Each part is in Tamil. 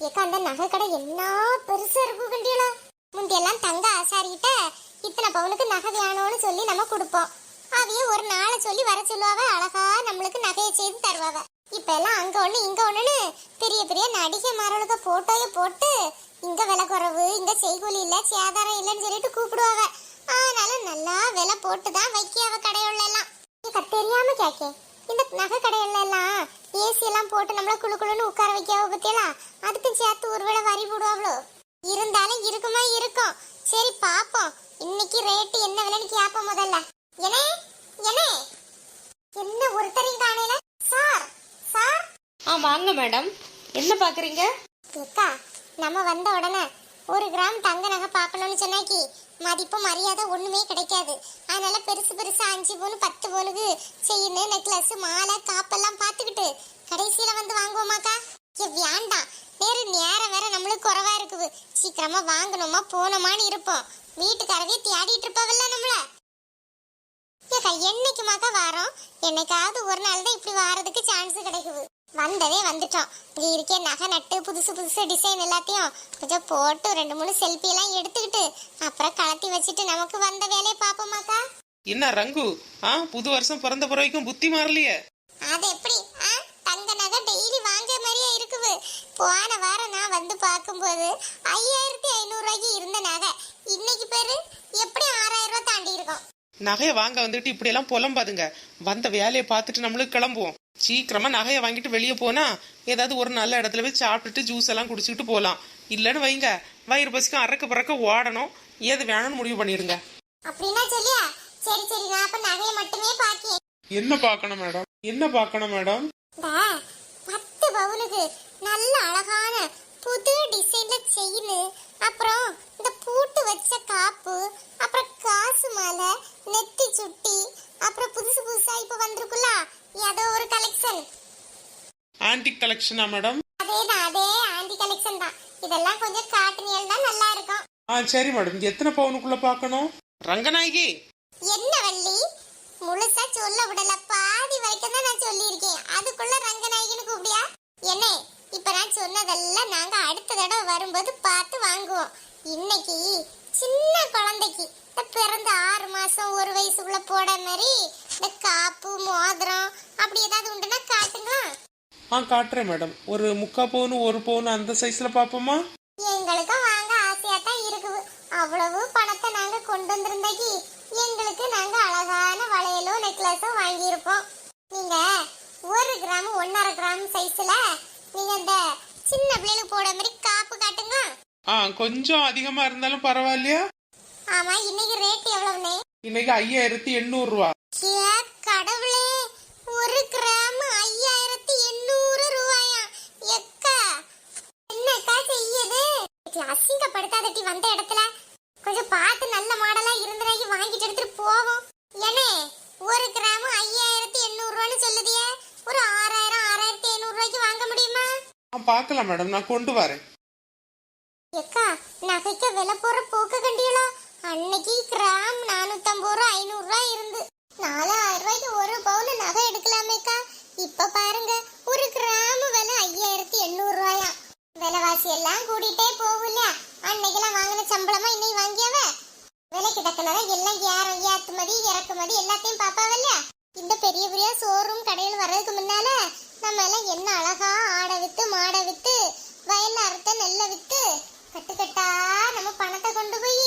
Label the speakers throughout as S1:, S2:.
S1: ஏக்கா அந்த நகை கடை என்ன பெருசா இருக்கும் கண்டியலா? முந்தியெல்லாம் தங்க ஆசாரிகிட்ட இத்தனை பவுனுக்கு நகை வேணும்னு சொல்லி நம்ம கொடுப்போம். அவையே ஒரு நாளை சொல்லி வர சொல்லுவாவ அழகா நம்மளுக்கு நகையை செய்து தருவாவ. இப்ப எல்லாம் அங்க ஒண்ணு இங்க ஒண்ணுன்னு பெரிய பெரிய நடிகை மாரளுக்கு போட்டோய போட்டு இங்க விலை குறைவு இங்க செய்கூலி இல்ல சேதாரம் இல்லைன்னு சொல்லிட்டு கூப்பிடுவாவ. அதனால நல்லா விலை போட்டு தான் வைக்கியாவ கடையுள்ள எல்லாம் தெரியாம கேக்கேன். இந்த நகை கடையில எல்லாம் ஏசி எல்லாம் போட்டு நம்மள குளு குளுன்னு உட்கார வைக்காவ பத்தியலாம் அதுக்கும் சேர்த்து ஒரு வேளை வரி போடுவாங்களோ இருந்தாலும் இருக்குமா இருக்கும். சரி பாப்போம் இன்னைக்கு ரேட்டு என்ன விலைன்னு கேப்போம் முதல்ல. என்ன? என்ன? என்ன ஒருத்தரையும் காணையில சார் சார்?
S2: ஆ வாங்க மேடம். என்ன பார்க்குறீங்க?
S1: அக்கா நம்ம வந்த உடனே ஒரு கிராம் தங்க நகை பார்க்கணும்னு சொன்னாக்கி மதிப்பு மரியாதை ஒன்றுமே கிடைக்காது. அதனால பெருசு பெருசு அஞ்சு பவுன் பத்து பவுனுக்கு செயின் நெக்லஸ் மாலை காப்பெல்லாம் பார்த்துக்கிட்டு கடைசியில் வந்து வாங்குவோமாக்கா? ஏ வேண்டாம். வேறு நேரம் வேற நம்மளுக்கு குறவா இருக்குது. சீக்கிரமா வாங்கணுமா போனோமான்னு இருப்போம். வீட்டுக்காரவே தேடிட்டு இருப்பாவல்ல நம்மள. ஏக்கா என்னைக்குமாக்கா வாரோம்? என்னைக்காவது ஒரு நாள் தான் இப்படி வாரதுக்கு சான்ஸ் கிடைக்குது. வந்ததே வந்துட்டோம். இங்க இருக்கே நகை நட்டு புதுசு புதுசு டிசைன் எல்லாத்தையும் கொஞ்சம் போட்டு ரெண்டு மூணு செல்ஃபி எல்லாம் எடுத்துக்கிட்டு அப்புறம் கலத்தி வச்சுட்டு நமக்கு வந்த வேலையை பாப்போமாக்கா
S3: என்ன ரங்கு? ஆ புது வருஷம் பிறந்த பிறவைக்கும் புத்தி மாறலையே.
S1: அது எப்படி? ஆ தங்க நகை டெய்லி வாங்க மாதிரியே இருக்குது. போன வாரம் நான் வந்து பார்க்கும்போது ஐயாயிரத்தி ஐநூறு ரூபாய்க்கு இருந்த நகை. இன்னைக்கு பேரு எப்படி ஆறாயிரம் ரூபாய் தாண்டி இருக்கும்?
S3: நகையை வாங்க வந்துட்டு இப்படி எல்லாம் புலம்பாதுங்க. வந்த வேலையை பார்த்துட்டு நம்மளுக்கு கிளம்புவோம். சீக்கிரமா நகையை வாங்கிட்டு வெளியே போனா ஏதாவது ஒரு நல்ல இடத்துல போய் சாப்பிட்டுட்டு ஜூஸ் எல்லாம் குடிச்சுக்கிட்டு போகலாம் இல்லைன்னு வைங்க. வயிறு பசிக்கும் அறக்க பறக்க ஓடணும். ஏது வேணும்னு முடிவு பண்ணிடுங்க.
S1: அப்படின்னா சொல்லியா? சரி சரி நான் அப்ப நகையை மட்டுமே பாக்கேன்
S3: என்ன பார்க்கணும் மேடம் என்ன பார்க்கணும் மேடம்
S1: பத்து பவுனுக்கு நல்ல அழகான புது டிசைன்ல செயின் அப்புறம் இந்த பூட்டு வச்ச காப்பு அப்புறம் காசு மாலை நெத்தி சுட்டி அப்புறம் புதுசு புதுசா இப்ப வந்திருக்குல்ல ஏதோ ஒரு கலெக்ஷன்
S3: ஆன்டிக் கலெக்ஷனா மேடம்
S1: அதேதான் அதே ஆண்டி கலெக்ஷன் தான். இதெல்லாம் கொஞ்சம் காட்டுனியல் தான் நல்லா இருக்கும்.
S3: ஆ சரி மேடம் எத்தனை பவுனுக்குள்ள பார்க்கணும்? ரங்கநாயகி!
S1: என்ன வள்ளி? முழுசா சொல்ல விடல. பாதி வரைக்கும் தான் நான் சொல்லியிருக்கேன். அதுக்குள்ள ரங்கநாயகின்னு கூப்பிடியா? என்ன இப்ப நான் சொன்னதெல்லாம் நாங்க அடுத்த தடவை வரும்போது பார்த்து வாங்குவோம். இன்னைக்கு சின்ன குழந்தைக்கு இந்த பிறந்த ஆறு மாசம் ஒரு வயசுக்குள்ள போட மாதிரி இந்த காப்பு மோதிரம் அப்படி ஏதாவது உண்டுன்னா காட்டுங்களா?
S3: ஆ காட்டுறேன் மேடம். ஒரு முக்கா பவுன் ஒரு பவுன் அந்த சைஸ்ல பார்ப்போமா?
S1: எங்களுக்கும் வாங்க ஆசையா தான் இருக்குது அவ்வளவு பணத்தை நாங்க கொண்டு வந்திருந்தாக்கி எங்களுக்கு நாங்க அழகான வளையலோ நெக்லஸோ வாங்கியிருப்போம். நீங்க ஒரு கிராம் ஒன்னரை கிராம் சைஸ்ல நீங்க இந்த சின்ன பிள்ளைகளுக்கு போட மாதிரி காப்பு காட்டுங்க.
S3: ஆ கொஞ்சம் அதிகமா இருந்தாலும் பரவாயில்லையா?
S1: ஆமா இன்னைக்கு ரேட் எவ்வளவுனே
S3: இன்னைக்கு ஐயாயிரத்தி எண்ணூறு ரூபா.
S1: கடவுளே ஒரு கிராம் ஐயாயிரத்தி எண்ணூறு ரூபாயா? எக்கா என்னக்கா செய்யுது? அசிங்கப்படுத்தாதட்டி வந்த இடத்துல. கொஞ்சம் பார்த்து நல்ல மாடலா இருந்தனாக்கி வாங்கிட்டு எடுத்துட்டு போவோம். ஏனே ஒரு கிராம்
S3: ஆ பார்க்கலாம் மேடம் நான் கொண்டு வரேன்.
S1: எக்கா நகைக்க விலை போற போக்க கண்டியலா? அன்னைக்கு கிராம் நானூத்தம்பது ரூபா ஐநூறு ரூபா இருந்து நாலாயிரம் ரூபாய்க்கு ஒரு பவுன் நகை எடுக்கலாமேக்கா இப்ப பாருங்க ஒரு கிராம் விலை ஐயாயிரத்தி எண்ணூறு ரூபாயா? விலைவாசி எல்லாம் கூடிட்டே போகும்ல அன்னைக்கெல்லாம் வாங்கின சம்பளமா இன்னைக்கு வாங்கியாவ? விலைக்கு தக்கனதா எல்லாம் ஏற ஏற்றுமதி இறக்குமதி எல்லாத்தையும் பாப்பாவல்ல இந்த பெரிய பெரிய ஷோரூம் கடையில் வர்றதுக்கு முன்னால நம்ம எல்லாம் என்ன அழகா ஆடை வித்து மாடை வித்து வயல்ல அறுத்த நெல்லை வித்து கட்டு கட்டா நம்ம பணத்தை கொண்டு போய்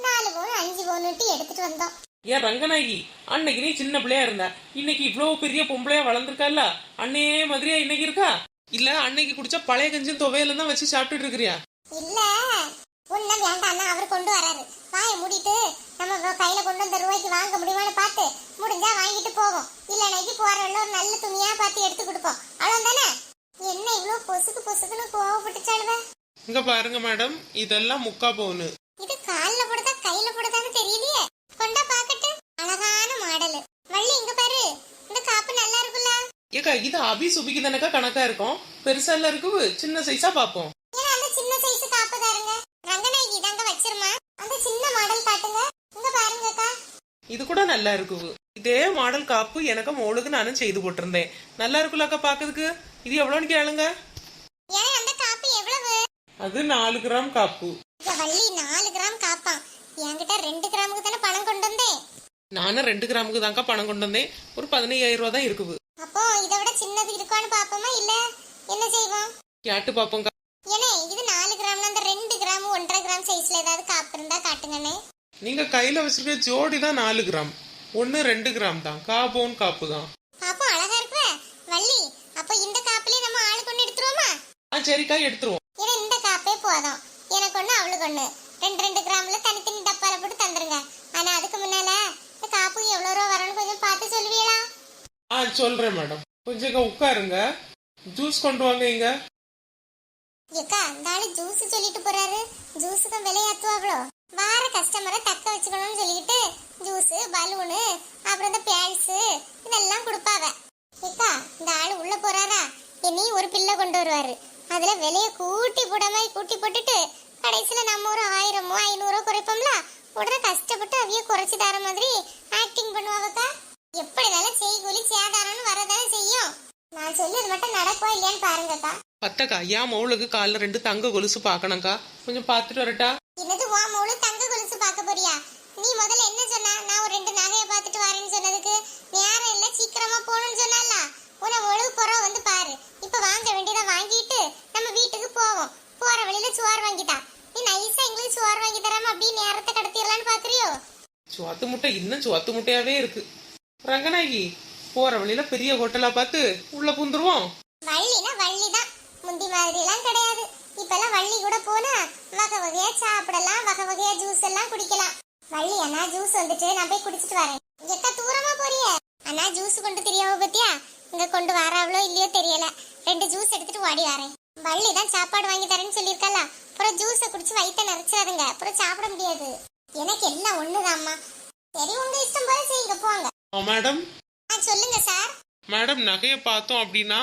S1: நாலு பவுன் அஞ்சு பவுன்னுட்டு எடுத்துட்டு வந்தோம்.
S3: ஏன் ரங்கநாயகி அன்னைக்கு நீ சின்ன பிள்ளையா இருந்த இன்னைக்கு இவ்வளவு பெரிய பொம்பளையா வளர்ந்துருக்கால அண்ணே மாதிரியா இன்னைக்கு இருக்கா? இல்ல அன்னைக்கு குடிச்ச பழைய கஞ்சும் துவையில தான் வச்சு சாப்பிட்டுட்டு இருக்கிறியா?
S1: இல்ல உன்ன வேண்டாம்னா அவர் கொண்டு வராரு. வாயை மூடிட்டு நம்ம கையில கொண்டு வந்த ரூபாய்க்கு வாங்க முடியுமான்னு பார்த்து முடிஞ்சா வாங்கிட்டு போவோம். இல்லைனாக்கி போறவள்ள ஒரு நல்ல துணியா பார்த்து எடுத்து கொடுப்போம். அவ்வளவுதானே? என்ன இவ்வளவு பொசுக்கு பொசுக்குன்னு கோவப்பட்டுச்சாளுவ?
S3: இங்க பாருங்க மேடம் இதெல்லாம் முக்கா பவுனு.
S1: இது கால்ல போடுதா கையில போடுதான்னு தெரியலையே. கொண்டா பாக்கட்டு. அழகான மாடல். வள்ளி இங்க பாரு. இந்த காப்பு நல்லா இருக்குல்ல?
S3: ஏக்கா இது அபி சுபிக்கு தானக்கா கணக்கா இருக்கும்? பெருசா இல்ல இருக்குது. சின்ன சைஸா பாப்போம்
S1: ஏன்னா அந்த சின்ன சைஸ் காப்பு தாருங்க ரங்கநாயகி இதாங்க வச்சிருமா அந்த சின்ன மாடல் காட்டுங்க இங்க பாருங்கக்கா
S3: இது கூட நல்லா இருக்குது இதே மாடல் காப்பு எனக்கு மோளுக்கு நானும் செய்து போட்டிருந்தேன். நல்லா இருக்குல்லக்கா பாக்குறதுக்கு? இது எவ்வளோன்னு கேளுங்க.
S1: காப்பு
S3: அது நாலு கிராம் காப்பு.
S1: வள்ளி நாலு கிராம் காப்பான் என்கிட்ட ரெண்டு கிராமுக்கு தானே பணம் கொண்டு வந்தேன்.
S3: நானும் ரெண்டு கிராமுக்கு தான்க்கா பணம் கொண்டு வந்தேன். ஒரு பதினையாயிரம் ரூபா தான் இருக்குது.
S1: அப்போ இதை விட சின்னது இருக்கான்னு பாப்போமா இல்ல என்ன செய்வோம்?
S3: கேட்டு பாப்போம்க்கா.
S1: ஏனே இது நாலு கிராம்னா அந்த ரெண்டு கிராம் ஒன்றரை கிராம் சைஸ்ல ஏதாவது காப்பு இருந்தா காட்டுங்கண்ணே.
S3: நீங்க கையில வச்சிருக்க ஜோடி தான் நாலு கிராம். ஒன்னு ரெண்டு கிராம் தான். காப்போன் காப்பு தான்.
S1: பாப்போம் அழகா இருப்ப வள்ளி அப்போ இந்த காப்புலயே நம்ம ஆளுக்கு ஒண்ணு எடுத்துருவோமா?
S3: ஆ சரிக்கா எடுத்துருவோம்.
S1: ஏன்னா இந்த காப்பே போதும். எனக்கு ஒண்ணு அவளுக்கு ஒண்ணு. ரெண்டு ரெண்டு கிராம்ல தனித்தனி டப்பால போட்டு தந்துருங்க. ஆனா அதுக்கு முன்னால இந்த காப்புக்கு எவ்வளவு ரூபா வரும்னு கொஞ்சம் பார்த்து சொல்லுவீங்களா?
S3: ஆ சொல்றேன் மேடம். கொஞ்சம் இங்க உட்காருங்க. ஜூஸ் கொண்டு வாங்க இங்க.
S1: ஏக்கா இந்த ஆளு ஜூஸ் சொல்லிட்டு போறாரு. ஜூஸுக்கும் விலையாத்துவாங்களோ வார கஸ்டமரை தக்க வச்சுக்கணும்னு சொல்லிட்டு ஜூஸ் பலூனு அப்புறம் இந்த பேல்ஸ் இதெல்லாம் கொடுப்பாவ. ஏக்கா இந்த ஆளு உள்ள போறாரா? என்னையும் ஒரு பிள்ளை கொண்டு வருவாரு. அதுல விலைய கூட்டி போட கூட்டி போட்டுட்டு கடைசியில நம்ம ஒரு ஆயிரமோ ஐநூறோ குறைப்போம்ல? உடனே கஷ்டப்பட்டு அவைய குறைச்சு தர மாதிரி ஆக்டிங் பண்ணுவாவக்கா? எப்படினாலும் செய்கூலி சேதாரம்னு வரதானே செய்யும். நான் சொல்லி அது மட்டும் நடக்குவா இல்லையான்னு பாருங்கக்கா.
S3: பத்தக்கா ஏன் மவுளுக்கு காலில் ரெண்டு தங்க கொலுசு பார்க்கணும்க்கா கொஞ்சம் பார்த்துட்டு வரட்டா
S1: என்னது வா மோளு தங்க கொலுசு பார்க்க போறியா நீ முதல்ல என்ன சொன்ன நான் ஒரு ரெண்டு நகையை பார்த்துட்டு வரேன்னு சொன்னதுக்கு நேரம் இல்ல சீக்கிரமா போகணும்னு சொன்னால உன ஒழுகு போற வந்து பாரு இப்ப வாங்க வேண்டியதை வாங்கிட்டு நம்ம வீட்டுக்கு போவோம் போற வழியில சோறு வாங்கிட்டா நீ நைஸா எங்களுக்கு சோறு வாங்கி தராம அப்படியே நேரத்தை கடத்திடலான்னு பாக்குறியோ
S3: முட்டை இன்னும் சொத்து முட்டையாவே இருக்கு. ரங்கநாயகி போற வழியில பெரிய ஹோட்டலா பார்த்து உள்ள புந்துருவோம்.
S1: வள்ளினா வள்ளி தான் முந்தி மாதிரி எல்லாம் கிடையாது. இப்பெல்லாம் வள்ளி கூட போனா வகை வகையா சாப்பிடலாம் வகை வகையா ஜூஸ் எல்லாம் குடிக்கலாம். வள்ளி அண்ணா ஜூஸ் வந்துட்டு நான் போய் குடிச்சிட்டு வரேன். எக்க தூரமா போறிய? அண்ணா ஜூஸ் கொண்டு தெரியாம பத்தியா? இங்க கொண்டு வராவளோ இல்லையோ தெரியல. ரெண்டு ஜூஸ் எடுத்துட்டு ஓடி வரேன். வள்ளி தான் சாப்பாடு வாங்கி தரேன்னு சொல்லியிருக்கல அப்புறம் ஜூஸை குடிச்சு வயிற்ற நிறைச்சாருங்க அப்புறம் சாப்பிட முடியாது. எனக்கு எல்லாம் ஒண்ணுதாம்மா. சரி உங்க இஷ்டம் போல செய்யுங்க போங்க.
S3: மேடம்.
S1: ஆ சொல்லுங்க சார்.
S3: மேடம் நகையை பார்த்தோம் அப்படின்னா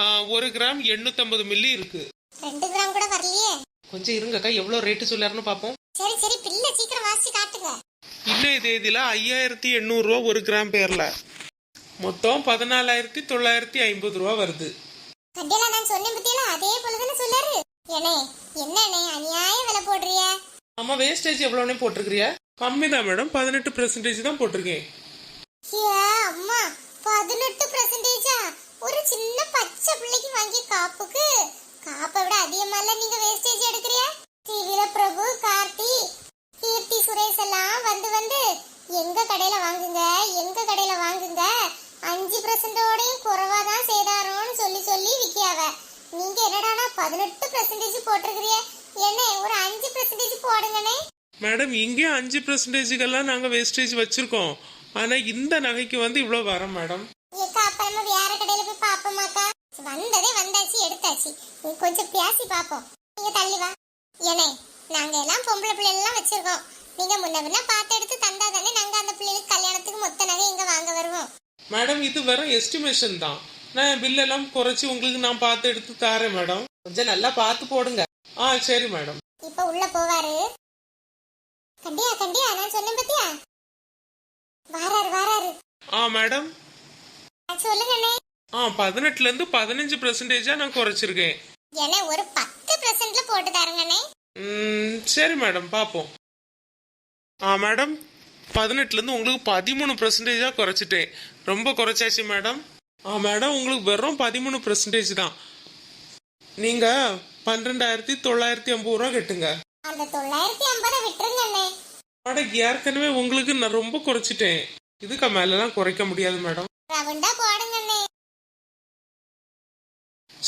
S3: ஆ, ஒரு கிராம் எண்ணூத்தம்பது மில்லி இருக்கு.
S1: ரெண்டு கிராம் கூட வரலையே.
S3: கொஞ்சம் இருங்கக்கா எவ்வளவு ரேட்டு சொல்லாருன்னு பார்ப்போம்
S1: சரி சரி பிள்ளை சீக்கிரம் வாசிச்சு காட்டுங்க.
S3: இன்னைய தேதியில ஐயாயிரத்தி எண்ணூறு ரூபா ஒரு கிராம் பேர்ல. மொத்தம் பதினாலாயிரத்தி தொள்ளாயிரத்தி ஐம்பது ரூபா வருது.
S1: கண்டியலா நான் சொன்னேன் பத்தியல? அதே போலதானே சொல்லாரு ஏனே என்னண்ணே அநியாய விலை போடுறிய.
S3: ஆமா வேஸ்டேஜ் எவ்வளோனே போட்டிருக்கிறியா? கம்மி தான் மேடம். பதினெட்டு பெர்சன்டேஜ் தான் போட்டிருக்கேன்.
S1: ஏ அம்மா பதினெட்டு பர்சன்டேஜா ஒரு சின்ன பச்சை பிள்ளைக்கு வாங்கிய காப்புக்கு? காப்பை விட அதிகமால நீங்க வேஸ்டேஜ் எடுக்கிறியா? டிவில பிரபு கார்த்தி கீர்த்தி சுரேஷ் எல்லாம் வந்து வந்து எங்க கடையில வாங்குங்க எங்க கடையில வாங்குங்க அஞ்சு பர்சன்டோடையும் குறைவா தான் சேதாரம்னு சொல்லி சொல்லி விக்கியாவ நீங்க என்னடானா பதினெட்டு பர்சன்டேஜ் போட்டிருக்கிறிய என்ன ஒரு அஞ்சு பர்சன்டேஜ் போடுங்கண்ணே
S3: மேடம் இங்கேயும் அஞ்சு பெர்சன்டேஜுக்கெல்லாம் நாங்கள் வேஸ்டேஜ் வச்சிருக்கோம். ஆனால் இந்த நகைக்கு வந்து இவ்வளோ வரோம் மேடம்?
S1: ஏக்கா அப்ப நம்ம வேற கடையில போய் பாப்போமாக்கா வந்ததே வந்தாச்சு எடுத்தாச்சு. நீ கொஞ்சம் பேசி பாப்போம் நீங்க தள்ளி வா. ஏனே நாங்க எல்லாம் பொம்பளை பிள்ளைகள் எல்லாம் வச்சிருக்கோம். நீங்க முன்ன பின்ன பார்த்து எடுத்து தந்தா தானே நாங்க அந்த பிள்ளைகளுக்கு கல்யாணத்துக்கு மொத்த நகை இங்க வாங்க வருவோம்.
S3: மேடம் இது வெறும் எஸ்டிமேஷன் தான். நான் பில்லெல்லாம் குறைச்சி உங்களுக்கு நான் பார்த்து எடுத்து தரேன் மேடம். கொஞ்சம் நல்லா பார்த்து போடுங்க. ஆ சரி மேடம்.
S1: இப்ப உள்ள போவாரு. கண்டியா கண்டியா நான் சொன்னேன் பத்தியா? வாராரு வாராரு.
S3: ஆ மேடம்.
S1: சொல்லுங்கண்ணே
S3: ஆ பதினெட்டுலேருந்து பதினஞ்சு பெர்சன்டேஜாக நான் குறைச்சிருக்கேன்.
S1: ஏன்னா ஒரு பத்து பர்சன்ட்ல போட்டு தரங்கண்ணே
S3: ம், சரி மேடம் பார்ப்போம் ஆ மேடம் பதினெட்டுலேருந்து உங்களுக்கு பதிமூணு பெர்சன்டேஜாக குறைச்சிட்டேன். ரொம்ப குறைச்சாச்சு மேடம். ஆ மேடம் உங்களுக்கு வெறும் பதிமூணு பெர்சன்டேஜ் தான். நீங்கள் பன்னிரெண்டாயிரத்தி தொள்ளாயிரத்தி ஐம்பது ரூபா கட்டுங்க.
S1: அந்த தொள்ளாயிரத்தி ஐம்பதை விட்டுருங்கண்ணே
S3: மேடம் ஏற்கனவே உங்களுக்கு நான் ரொம்ப குறைச்சிட்டேன். இதுக்கு மேலெல்லாம் குறைக்க முடியாது மேடம்.
S1: ரவுண்டா போடுங்கண்ணே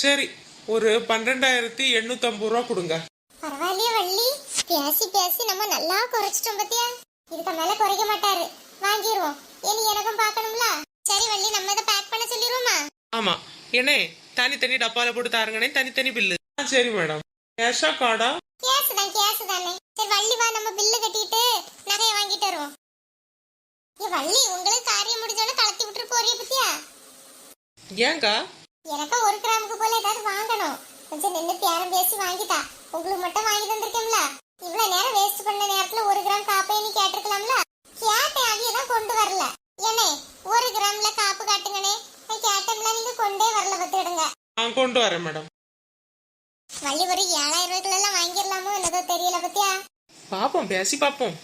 S3: சரி ஒரு பன்னிரெண்டாயிரத்தி எண்ணூற்றம்பது ரூபா கொடுங்க.
S1: பரவாயில்லையே வள்ளி. பேசி பேசி நம்ம நல்லா குறைச்சிட்டோம் பத்தியா? இதுக்கு மேல குறைக்க மாட்டாரு. வாங்கிடுவோம் இனி எனக்கும் பார்க்கணும்ல? சரி வள்ளி நம்ம இதை பேக் பண்ண சொல்லிடுவோமா
S3: ஆமாம் ஏனே தனித்தனி டப்பாவில் போட்டு தாருங்கண்ணே தனித்தனி பில்லு சரி மேடம். கேஷா கார்டா
S1: கேஸ் தான்? சரி வள்ளி வா நம்ம பில்லு கட்டிட்டு நகையை வாங்கிட்டு வருவோம். ஏ வள்ளி உங்களுக்கு காரியம் முடிஞ்சோன்னு கலத்தி விட்டுட்டு போறிய பத்தியா?
S3: ஏங்கா?
S1: எனக்கா ஒரு கிராமுக்கு போல ஏதாவது வாங்கணும். கொஞ்சம் நின்று பேரம் பேசி வாங்கிட்டா. உங்களுக்கு மட்டும் வாங்கி தந்திருக்கேன்ல இவ்வளவு நேரம் வேஸ்ட் பண்ண நேரத்துல ஒரு கிராம் காப்பை நீ கேட்டிருக்கலாம்ல? கேட்டேன் அவிய தான் கொண்டு வரல. ஏனே ஒரு கிராம்ல காப்பு காட்டுங்கனே. நான் கேட்டோம்ல நீங்க கொண்டே வரல பத்துடுங்க
S3: ஆ கொண்டு வரேன் மேடம்.
S1: வள்ளி ஒரு ஏழாயிரம் ரூபாய்க்குள்ள எல்லாம் வாங்கிடலாமோ என்னதோ தெரியல பத்தியா?
S3: பாப்போம் பேசி பாப்போம்.